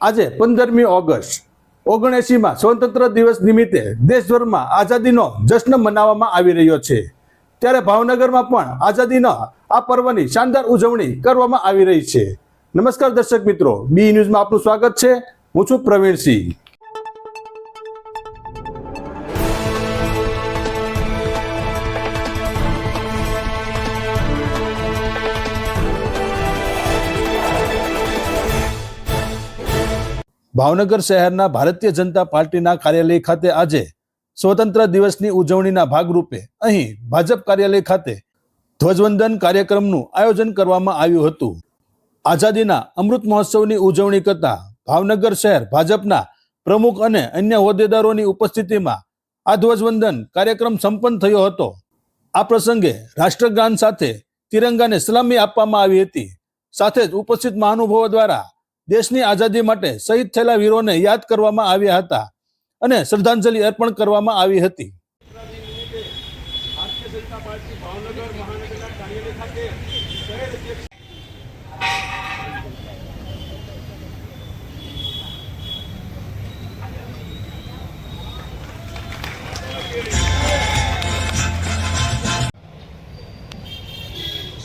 આજે પંદરમી ઓગસ્ટ ઓગણએંસીમાં સ્વતંત્ર દિવસ નિમિત્તે દેશભરમાં આઝાદીનો જશ્ન મનાવવામાં આવી રહ્યો છે. ત્યારે ભાવનગરમાં પણ આઝાદીના આ પર્વની શાનદાર ઉજવણી કરવામાં આવી રહી છે. નમસ્કાર દર્શક મિત્રો, બી ન્યૂઝમાં આપનું સ્વાગત છે. હું છું પ્રવીણસિંહ. ભાવનગર શહેરના ભારતીય જનતા પાર્ટીના કાર્યાલય ખાતે આજે સ્વતંત્ર દિવસની ઉજવણીના ભાગરૂપે અહીં ભાજપ કાર્યાલય ખાતે ધ્વજવંદન કાર્યક્રમનું આયોજન કરવામાં આવ્યું હતું. આઝાદીના અમૃત મહોત્સવની ઉજવણી કરતા ભાવનગર શહેર ભાજપના પ્રમુખ અને અન્ય હોદ્દેદારોની ઉપસ્થિતિમાં આ ધ્વજવંદન કાર્યક્રમ સંપન્ન થયો હતો. આ પ્રસંગે રાષ્ટ્રગાન સાથે તિરંગાને સલામી આપવામાં આવી હતી. સાથે જ ઉપસ્થિત મહાનુભાવો દ્વારા દેશની આઝાદી માટે શહીદ થયેલા વીરોને યાદ કરવામાં આવ્યા હતા અને શ્રદ્ધાંજલિ અર્પણ કરવામાં આવી હતી.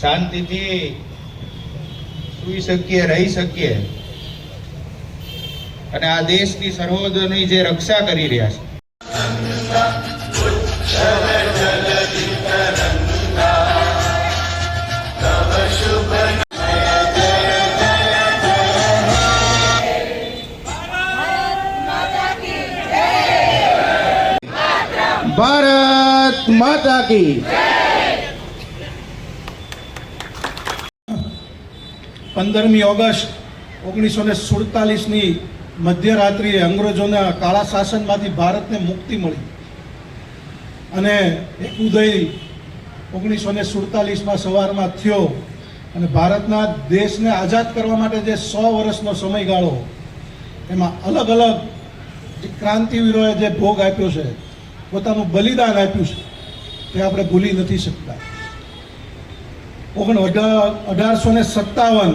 શાંતિથી સુઈ શકીએ, રહી શકીએ. અને આ દેશની સરહદોની જે રક્ષા કરી રહ્યા છે. ભારત માતા કી પંદરમી ઓગસ્ટ ઓગણીસો ને સુડતાલીસની મધ્યરાત્રિએ અંગ્રેજોના કાળા શાસનમાંથી ભારતને મુક્તિ મળી. અને એક ઉદય ઓગણીસો ને સુડતાલીસમાં સવારમાં થયો અને ભારતના દેશને આઝાદ કરવા માટે જે સો વર્ષનો સમયગાળો, એમાં અલગ અલગ જે ક્રાંતિવીરોએ જે ભોગ આપ્યો છે, પોતાનું બલિદાન આપ્યું છે, તે આપણે ભૂલી નથી શકતા. ઓગણ અઢારસો ને સત્તાવન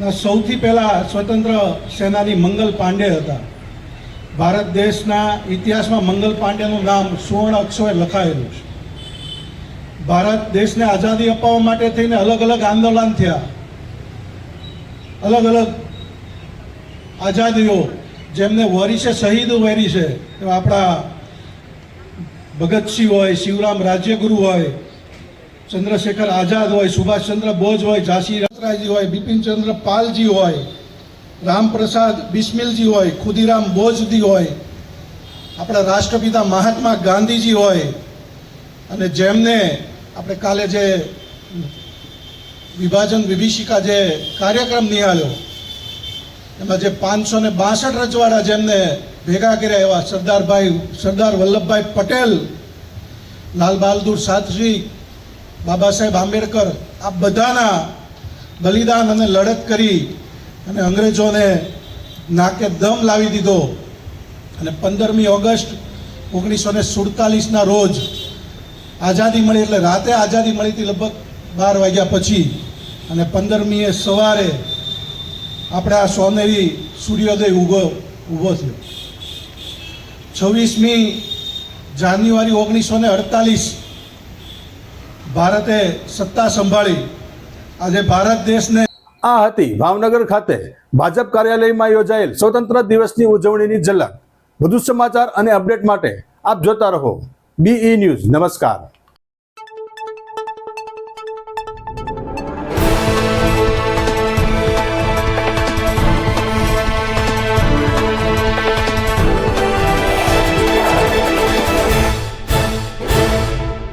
ના, સૌથી પહેલાં સ્વતંત્ર સેનાની મંગલ પાંડે હતા. ભારત દેશના ઇતિહાસમાં મંગલ પાંડેનું નામ સુવર્ણ અક્ષરે લખાયેલું છે. ભારત દેશને આઝાદી અપાવવા માટે થઈને અલગ અલગ આંદોલન થયા. અલગ અલગ આઝાદીઓ, જેમને વરી છે શહીદ વરી છે આપણા ભગતસિંહ હોય, શિવરામ રાજ્યગુરુ હોય ચંદ્રશેખર આઝાદ હોય, સુભાષચંદ્ર બોઝ હોય, ઝાંસી રાયજી હોય, બિપિનચંદ્ર પાલજી હોય, રામપ્રસાદ બિસ્મિલજી હોય, ખુદીરામ બોઝજી હોય, આપણા રાષ્ટ્રપિતા મહાત્મા ગાંધીજી હોય, અને જેમને આપણે કાલે જે વિભાજન વિભીષિકા જે કાર્યક્રમ નિહાળ્યો, એમાં જે પાંચસો ને બાસઠ રજવાડા જેમને ભેગા કર્યા એવા સરદારભાઈ, સરદાર વલ્લભભાઈ પટેલ, લાલ બહાદુર શાસ્ત્રી બાબા સાહેબ આંબેડકર આ બધાના બલિદાન અને લડત કરી અને અંગ્રેજોને નાકે દમ લાવી દીધો. અને પંદરમી ઓગસ્ટ ઓગણીસો ને સુડતાલીસના રોજ આઝાદી મળી એટલે રાતે આઝાદી મળી હતી લગભગ બાર વાગ્યા પછી. અને પંદરમીએ સવારે આપણે આ સોનેરી સૂર્યોદય ઊભો ઊભો થયો. છવ્વીસમી જાન્યુઆરી ઓગણીસો ને અડતાલીસ ભારતે સત્તા સંભાળી આજે ભારત દેશને આ હતી ભાવનગર ખાતે ભાજપ કાર્યાલયમાં યોજાયેલ સ્વતંત્ર દિવસની ઉજવણીની ઝલક. વધુ સમાચાર અને અપડેટ માટે આપ જોતા રહો. બીઈ ન્યૂઝ નમસ્કાર.